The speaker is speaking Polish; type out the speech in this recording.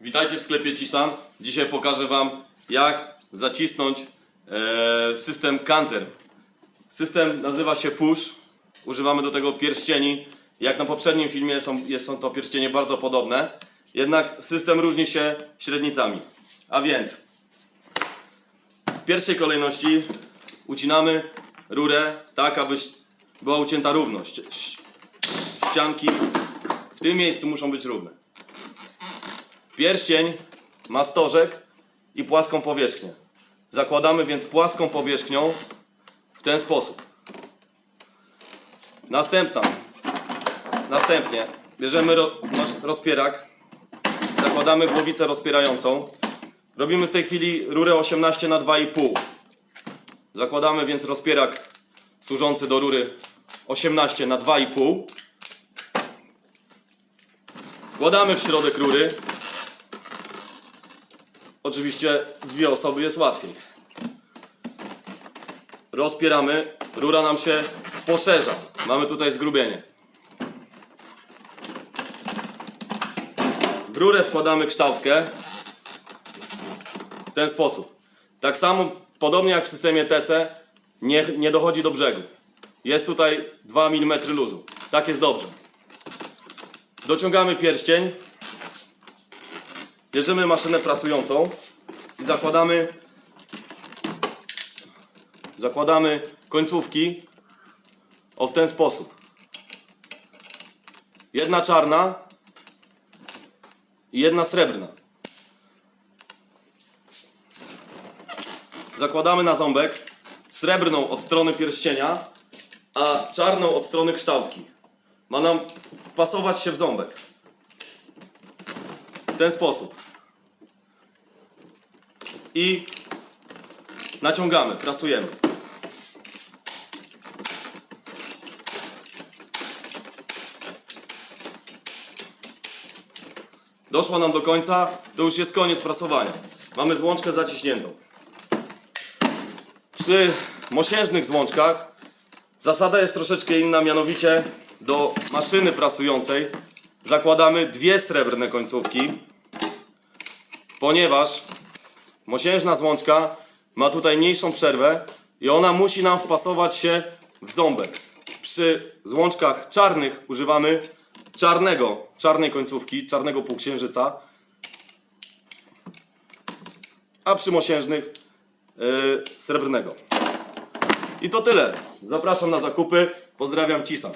Witajcie w sklepie Cisan. Dzisiaj pokażę Wam jak zacisnąć e, system Canter. System nazywa się Push. Używamy do tego pierścieni. Jak na poprzednim filmie są, są to pierścienie bardzo podobne. Jednak system różni się średnicami. A więc w pierwszej kolejności ucinamy rurę tak, aby była ucięta równo. Ści- ści- Ścianki w tym miejscu muszą być równe. Pierścień ma stożek i płaską powierzchnię. Zakładamy więc płaską powierzchnią w ten sposób. Następna. Następnie bierzemy nasz rozpierak, zakładamy głowicę rozpierającą. Robimy w tej chwili rurę 18 na 2,5. Zakładamy więc rozpierak służący do rury 18 na 2,5. Wkładamy w środek rury. Oczywiście dwie osoby jest łatwiej. Rozpieramy. Rura nam się poszerza. Mamy tutaj zgrubienie. W rurę wkładamy kształtkę w ten sposób. Tak samo, podobnie jak w systemie TC, nie, nie dochodzi do brzegu. Jest tutaj 2 mm luzu. Tak jest dobrze. Dociągamy pierścień. Bierzemy maszynę prasującą i zakładamy zakładamy końcówki o w ten sposób. Jedna czarna i jedna srebrna. Zakładamy na ząbek srebrną od strony pierścienia, a czarną od strony kształtki. Ma nam wpasować się w ząbek. W ten sposób. I naciągamy, prasujemy. Doszła nam do końca, to już jest koniec prasowania. Mamy złączkę zaciśniętą. Przy mosiężnych złączkach zasada jest troszeczkę inna, mianowicie do maszyny prasującej zakładamy dwie srebrne końcówki, ponieważ mosiężna złączka ma tutaj mniejszą przerwę i ona musi nam wpasować się w ząbek. Przy złączkach czarnych używamy czarnego, czarnej końcówki, czarnego półksiężyca, a przy mosiężnych yy, srebrnego. I to tyle. Zapraszam na zakupy. Pozdrawiam Cisa.